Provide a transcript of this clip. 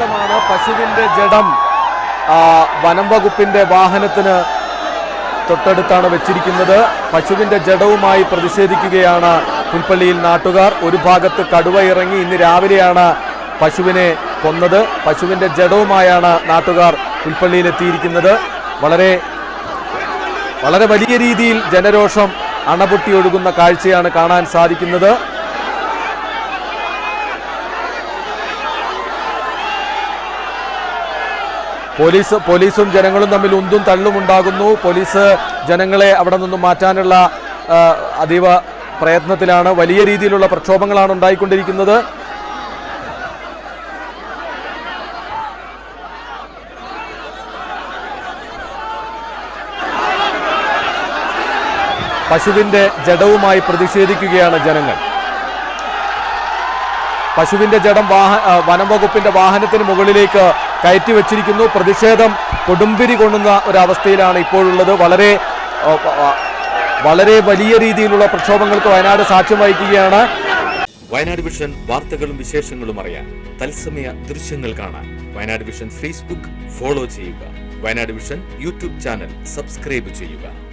പശുവിന്റെ ജഡം വനം വകുപ്പിന്റെ വാഹനത്തിന് തൊട്ടടുത്താണ് വെച്ചിരിക്കുന്നത്. പശുവിന്റെ ജഡവുമായി പ്രതിഷേധിക്കുകയാണ് പുൽപ്പള്ളിയിൽ നാട്ടുകാർ. ഒരു ഭാഗത്ത് കടുവ ഇറങ്ങി ഇന്ന് രാവിലെയാണ് പശുവിനെ കൊന്നത്. പശുവിന്റെ ജഡവുമായാണ് നാട്ടുകാർ പുൽപ്പള്ളിയിലെത്തിയിരിക്കുന്നത്. വളരെ വളരെ വലിയ രീതിയിൽ ജനരോഷം അണപൊട്ടി ഒഴുകുന്ന കാഴ്ചയാണ് കാണാൻ സാധിക്കുന്നത്. പോലീസ് പോലീസും ജനങ്ങളും തമ്മിൽ ഉന്തും തള്ളും ഉണ്ടാകുന്നു. പോലീസ് ജനങ്ങളെ അവിടെ നിന്നും മാറ്റാനുള്ള അതീവ പ്രയത്നത്തിലാണ് വലിയ രീതിയിലുള്ള പ്രക്ഷോഭങ്ങളാണ് ഉണ്ടായിക്കൊണ്ടിരിക്കുന്നത്. പശുവിന്റെ ജഡവുമായി പ്രതിഷേധിക്കുകയാണ് ജനങ്ങൾ. പശുവിന്റെ ജഡം വാഹ ആ, വനം വകുപ്പിന്റെ വാഹനത്തിന് മുകളിലേക്ക് കയറ്റി വെച്ചിരിക്കുന്നു. പ്രതിഷേധം കൊടുമ്പിരി കൊണ്ടുന്ന ഒരവസ്ഥയിലാണ് ഇപ്പോഴുള്ളത്. വളരെ വളരെ വലിയ രീതിയിലുള്ള പ്രക്ഷോഭങ്ങൾക്ക് വയനാട് സാക്ഷ്യം വഹിക്കുകയാണ്. വയനാട് വിഷൻ വാർത്തകളും വിശേഷങ്ങളും അറിയാൻ തത്സമയ ദൃശ്യങ്ങൾ കാണാൻ വയനാട് വിഷൻ ഫേസ്ബുക്ക് ഫോളോ ചെയ്യുക. Wayanad vision YouTube channel subscribe ചെയ്യുക.